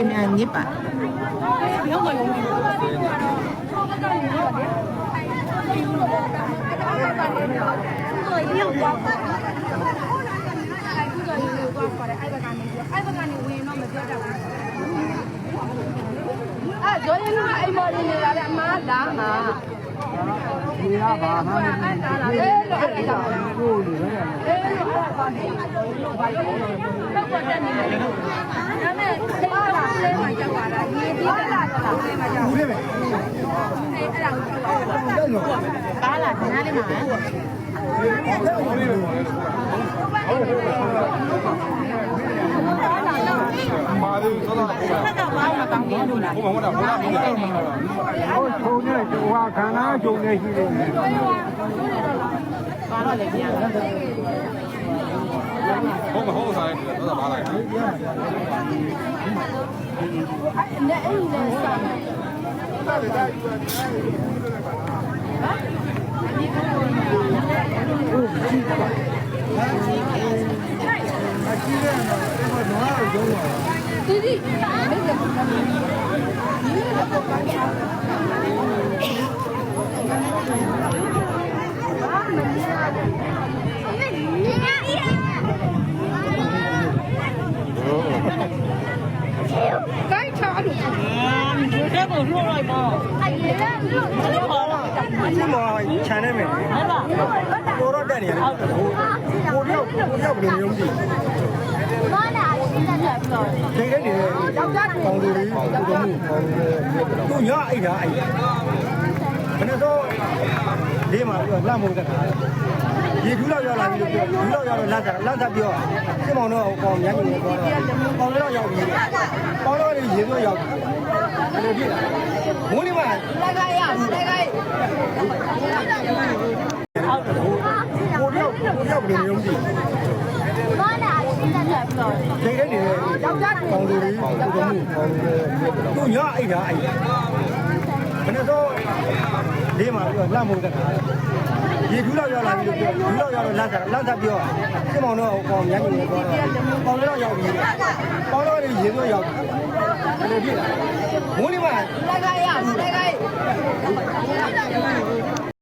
အများညစ်ပါအဲ့ဇော်ရင်ကအိမ်မော်နေလာတဲ့အမားလာမှာ ဒီကဘာမှမအဲ့ဒါလာလေလို့အဲ့ဒါလာကိုယ်လေပဲအေးလို့အဲ့ဒါကနေဘာလို့တော့ပတ်တက်နေလဲဒါမဲ့ဘာလာလဲမှကြောက်ပါလားရေဒီလာလာလာလဲမှကြောက်ဘူးလေပဲအဲ့ဒါကိုကြောက်ပါတဲ့လို့ကားလာခဏလေးမှာမာဒီသောတာဘုရားဖက်ကဘာမှကောင်း ဘူးလို့လားဘုရားဘုရားဘုရားဘုရားဟိုထုံနေဟိုဟာခန္ဓာဂျုံနေရှိတယ်ကားတော့လည်းပြန်ဘုမဟုတ်ဆိုင်သောတာဘာလိုက်နဲ့အဲ့ဒီလဲစားအရှိတဲ့တော့တော့ဂျုံတော့ဒီဒီအဲ့ဒါကိုင်းချာလို့ဒီကကိုလှုပ်လိုက်ပါအဲ့ဒီလဲလို့ဘာလို့ခေါ်တော့အရှိမော ခြံနေမယ်ဟဲ့ပါကိုတော့တက်နေရတယ်ဟိုကိုတော့ကိုတော့ဘယ်လိုမျိုးကြည့်မနာလေး တက်တက်ပြီးတော့ဒိတ်နေတယ်ယောက်ျားပေါင်းလို့လေးပေါင်းလို့ပေါင်းလို့သူညအိတ်တာအိတ်ဘယ်နဲ့တော့လေးမှာပြီးတော့လှမိုးတက်တာရေထူးလောက်ရောက်လာပြီလို့ပြောထူးလောက်ရောက်တော့လက်ဆက်လက်ဆက်ပြောစစ်မောင်တော့ပေါင်းညညနေတော့ပေါင်းတော့ရောက်ပြီပေါင်းတော့ရေပြောရောက်ပြီဘယ်လိုဖြစ်လဲမိုးလေးမှာလက်ခိုင်းရလက်ခိုင်း ကိုတော့ကိုတော့ဘယ်လိုမျိုးကြည့် မနာလေး တက်တက်ပြီးတော့ဒိတ်နေတယ်ယောက်ျားပေါင်းလို့လေးပေါင်းလို့ပေါင်းလို့သူညအိတ်တာအိတ်ဘယ်နဲ့တော့လေးမှာပြီးတော့လှမိုးတက်တာရေထူးလောက်ရောက်လာပြီလို့ပြောထူးလောက်ရောက်တော့လက်ဆက်လက်ဆက်ပြောစစ်မောင်တော့ပေါင်းညညနေတော့ပေါင်းတော့ရောက်ပြီပေါင်းတော့ရေပြောရောက်ပြီဘယ်လိုဖြစ်လဲမိုးလေးမှာလက်ခိုင်းရလက်ခိုင်း